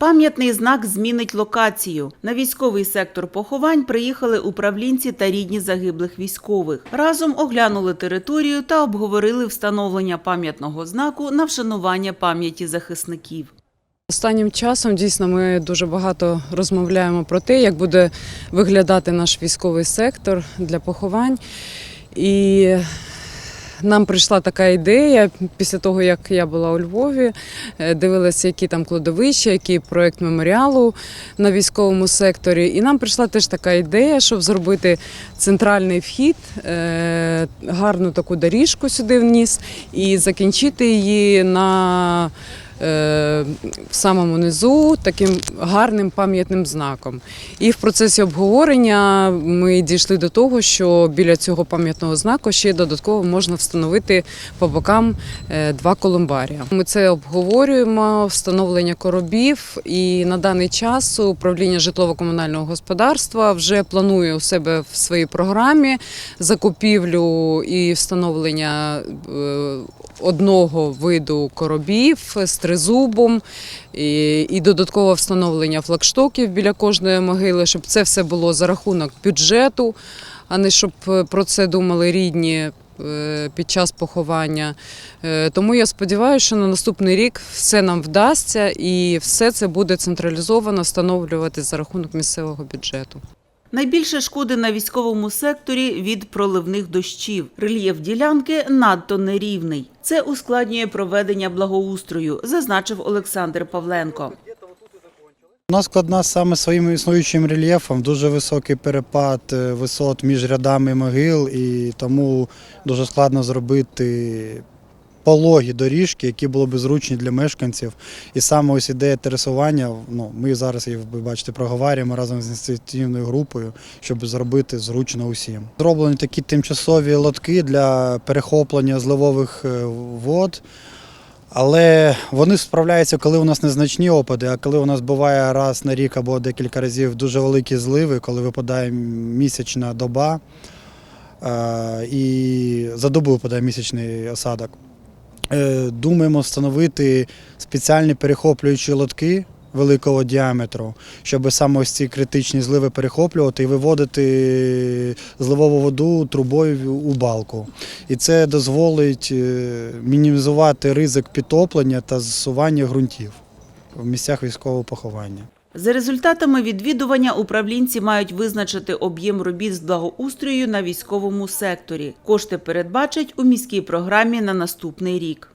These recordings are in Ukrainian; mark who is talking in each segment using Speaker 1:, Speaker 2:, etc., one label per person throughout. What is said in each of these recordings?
Speaker 1: Пам'ятний знак змінить локацію. На військовий сектор поховань приїхали управлінці та рідні загиблих військових. Разом оглянули територію та обговорили встановлення пам'ятного знаку на вшанування пам'яті захисників.
Speaker 2: Останнім часом дійсно ми дуже багато розмовляємо про те, як буде виглядати наш військовий сектор для поховань. І нам прийшла така ідея після того, як я була у Львові, е, дивилася, які там кладовища, який проєкт меморіалу на військовому секторі. І нам прийшла теж така ідея, щоб зробити центральний вхід, е, гарну таку доріжку сюди вніс і закінчити її на в самому низу таким гарним пам'ятним знаком. І в процесі обговорення ми дійшли до того, що біля цього пам'ятного знаку ще додатково можна встановити по бокам е, два колумбарія. Ми це обговорюємо, встановлення коробів, і на даний час управління житлово-комунального господарства вже планує у себе в своїй програмі закупівлю і встановлення е, одного виду коробів тризубом і, і додаткове встановлення флагштоків біля кожної могили, щоб це все було за рахунок бюджету, а не щоб е, про це думали рідні. е, Під час поховання. Е, Тому я сподіваюся, що на наступний рік все нам вдасться і все це буде централізовано встановлювати за рахунок місцевого бюджету.
Speaker 1: Найбільше шкоди на військовому секторі від проливних дощів. Рельєф ділянки надто нерівний. Це ускладнює проведення благоустрою, зазначив Олександр Павленко.
Speaker 3: Вона складна саме своїм існуючим рельєфом, дуже високий перепад е, висот між рядами могил, і тому дуже складно зробити пологі доріжки, які були б зручні для мешканців. І саме ось ідея терасування, ну, ми зараз її, ви бачите, проговорюємо разом з ініціативною групою, щоб зробити зручно усім. Зроблені такі тимчасові лотки для перехоплення зливових е, вод. Але вони справляються, коли у нас незначні опади, а коли у нас буває раз на рік або декілька разів дуже великі зливи, коли випадає місячна доба е, і за добу випадає місячний осадок. Е, Думаємо встановити спеціальні перехоплюючі лотки великого діаметру, щоб саме ось ці критичні зливи перехоплювати і виводити зливову воду трубою у балку. І це дозволить е, мінімізувати ризик підтоплення та засування ґрунтів в місцях військового поховання.
Speaker 1: За результатами відвідування управлінці мають визначити об'єм робіт з благоустрою на військовому секторі. Кошти передбачать у міській програмі на наступний рік.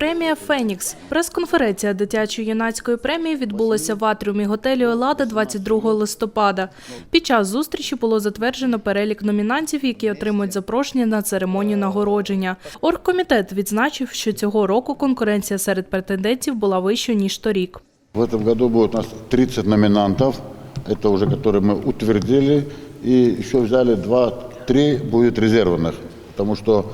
Speaker 4: Премія Фенікс. Прес-конференція дитячо-юнацької премії відбулася в атріумі готелю Елада 22 листопада. Під час зустрічі було затверджено перелік номінантів, які отримують запрошення на церемонію нагородження. Оргкомітет відзначив, що цього року конкуренція серед претендентів була вищою ніж торік.
Speaker 5: В этом году будет у нас 30 номинантов, это уже которые мы утвердили, и еще взяли 2-3 будет резервных, потому что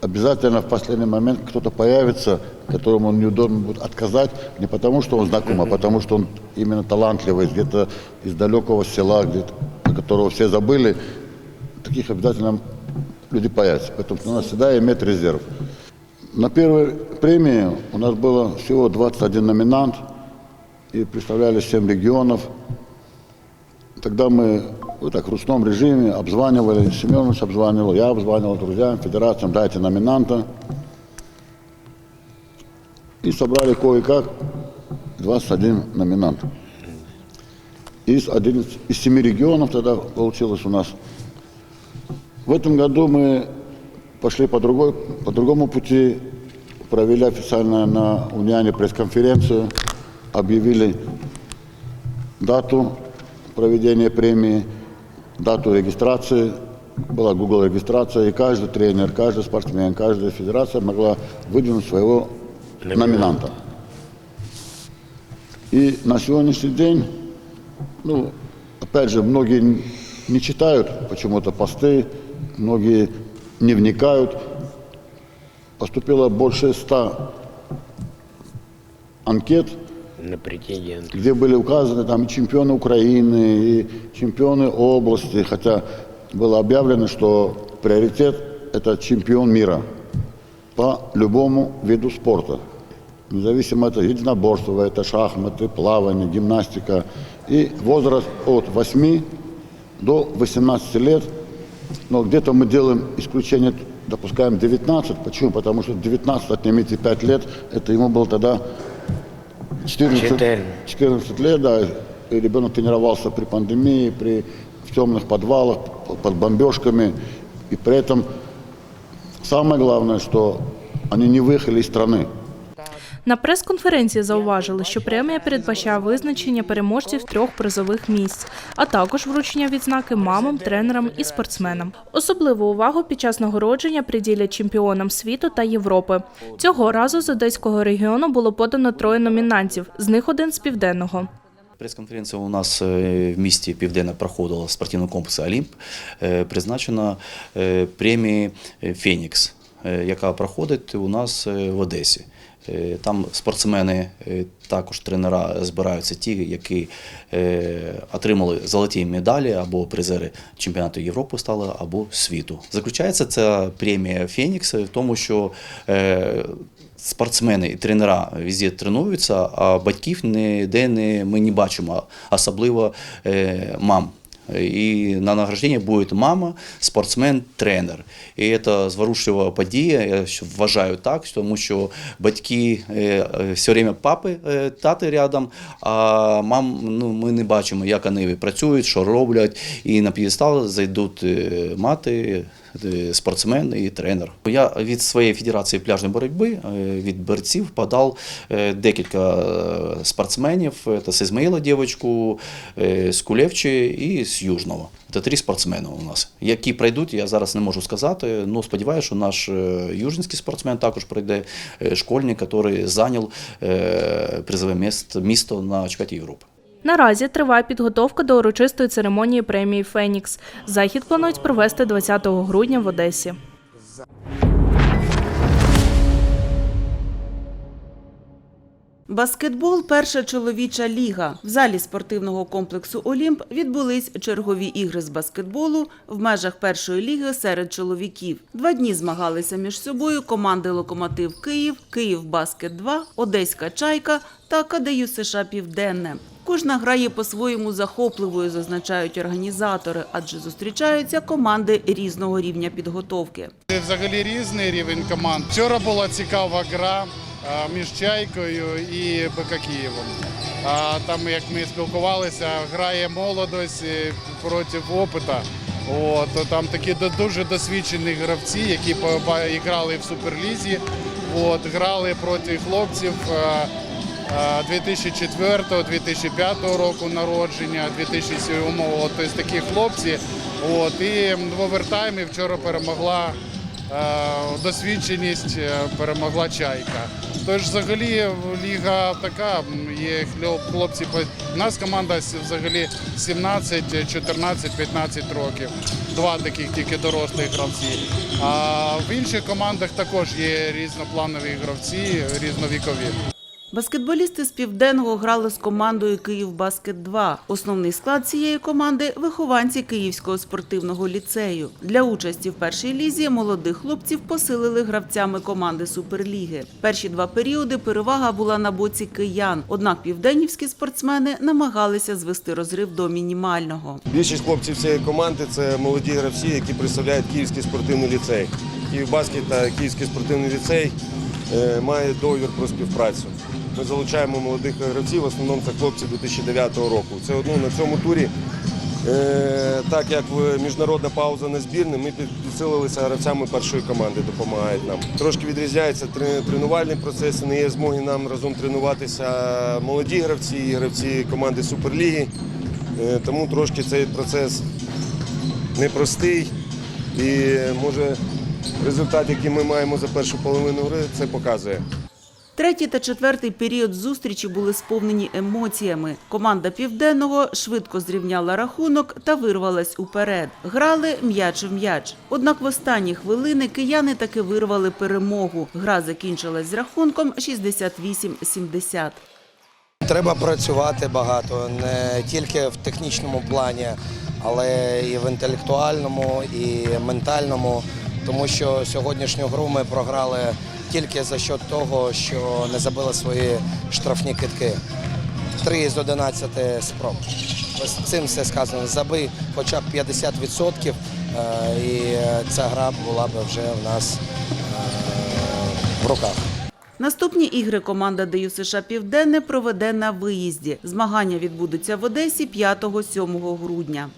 Speaker 5: обязательно в последний момент кто-то появится, которому он не должен будет отказать, не потому что он знаком, а потому что он именно талантливый, где-то из далекого села, где которого все забыли, таких обязательно люди появятся. Поэтому у нас всегда иметь резерв. На первой премии у нас было всего 21 номинант, и представляли 7 регионов. Тогда мы вот так в ручном режиме обзванивали, Семенович обзванивал, я обзванивал друзьям, федерациям, дайте номинанта. И собрали кое-как 21 номинант. Из, 11, из 7 регионов тогда получилось у нас. В этом году мы пошли по, другой, по другому пути, провели официально на Униане пресс-конференцию, объявили дату проведения премии, дату регистрации, была Google регистрация, и каждый тренер, каждый спортсмен, каждая федерация могла выдвинуть своего номинанта. И на сегодняшний день, ну, опять же, многие не читают почему-то посты, многие не вникают. Поступило больше ста анкет,
Speaker 6: на претендент.
Speaker 5: где были указаны там чемпионы Украины, и чемпионы области, хотя было объявлено, что приоритет – это чемпион мира. по любому виду спорта. Независимо это единоборство, это шахматы, плавание, гимнастика. И возраст от 8 до 18 лет. Но где-то мы делаем исключение, допускаем 19. Почему? Потому что 19 отнимите 5 лет, это ему было тогда 14,
Speaker 6: 14.
Speaker 5: 14 лет, да, и ребенок тренировался при пандемии, при в темных подвалах, под бомбежками. И при этом самое главное, что они не выехали из страны.
Speaker 4: На прес-конференції зауважили, що премія передбачає визначення переможців трьох призових місць, а також вручення відзнаки мамам, тренерам і спортсменам. Особливу увагу під час нагородження приділять чемпіонам світу та Європи. Цього разу з одеського регіону було подано троє номінантів, з них один з південного.
Speaker 7: Прес-конференція у нас е, в місті Південне проходила в спортивному комплексі Олімп. Е, Призначена е, премії Фенікс, яка проходить у нас в Одесі. Е, Там спортсмени, е, також тренера збираються ті, які е, отримали золоті медалі або призери чемпіонату Європи стали, або світу. Заключається ця премія Фенікс в тому, що спортсмени і тренера везде тренуються, а батьків ніде не, ми не бачимо, особливо мам. І на награжденні буде мама, спортсмен, тренер. І це зворушлива подія. Я вважаю так, тому що батьки е, е, все время папи, е, тати рядом, а мам ну, ми не бачимо, як вони працюють, що роблять. І на п'єдестал зайдуть е, мати, спортсмен і тренер. Я від своєї федерації пляжної боротьби е, від борців подав е, декілька е, спортсменів. Це з Ізмаїла дівчинку, е, з Кулевчі і з Южного. Це три спортсмени у нас. Які пройдуть, я зараз не можу сказати. Ну, сподіваюся, що наш е, южинський спортсмен також пройде е, школьник, який зайняв е, призове місто на чемпіонаті Європи.
Speaker 4: Наразі триває підготовка до урочистої церемонії премії Фенікс. Захід планують провести 20 грудня в Одесі.
Speaker 1: Баскетбол перша чоловіча ліга. В залі спортивного комплексу Олімп відбулись чергові ігри з баскетболу в межах першої ліги серед чоловіків. Два дні змагалися між собою команди Локомотив Київ, Київ Баскет 2 Одеська Чайка та КДЮ США Південне. Кожна гра є по-своєму захопливою, зазначають організатори, адже зустрічаються команди різного рівня підготовки.
Speaker 8: Взагалі різний рівень команд. Вчора була цікава гра між Чайкою і БК Києвом. А, Там, як ми спілкувалися, грає молодость е, проти опита. От, там такі дуже досвідчені гравці, які грали в Суперлізі. От, грали проти хлопців 2004-2005 року народження, 2007 от, тобто такі хлопці. От, і в овертаймі вчора перемогла е, досвідченість, е, перемогла чайка. Тож взагалі ліга така, є хлопці. У нас команда взагалі 17, 14, 15 років. Два таких тільки дорослих гравці. А в інших командах також є різнопланові гравці, різновікові.
Speaker 1: Баскетболісти з південного грали з командою Київ Баскет 2 Основний склад цієї команди вихованці Київського спортивного ліцею. Для участі в першій лізі молодих хлопців посилили гравцями команди Суперліги. Перші два періоди перевага була на боці киян. Однак південнівські спортсмени намагалися звести розрив до мінімального.
Speaker 9: Більшість хлопців цієї команди це молоді гравці, які представляють Київський спортивний ліцей. Київбаскет та Київський спортивний ліцей е, має договір про співпрацю. Ми залучаємо молодих гравців, в основному це хлопці 2009 року. Це одно на цьому турі. е, Так як міжнародна пауза на збірні, ми підсилилися гравцями першої команди, допомагають нам. Трошки відрізняється тренувальний процес, не є змоги нам разом тренуватися молоді гравці і гравці команди Суперліги. Е, Тому трошки цей процес непростий. І може результат, який ми маємо за першу половину гри, це показує.
Speaker 1: Третій та четвертий період зустрічі були сповнені емоціями. Команда Південного швидко зрівняла рахунок та вирвалась уперед. Грали м'яч в м'яч. Однак в останні хвилини кияни таки вирвали перемогу. Гра закінчилась з рахунком 68-70.
Speaker 10: Треба працювати багато, не тільки в технічному плані, але і в інтелектуальному, і ментальному. тому що сьогоднішню гру ми програли тільки за счет того, що не забили свої штрафні китки. Три з 11 спроб. Ось цим все сказано. Забий хоча б 50%, е, і ця гра була б вже в нас е, в руках.
Speaker 1: Наступні ігри команда ДЮСШ США Південне проведе на виїзді. Змагання відбудуться в Одесі 5-7 грудня.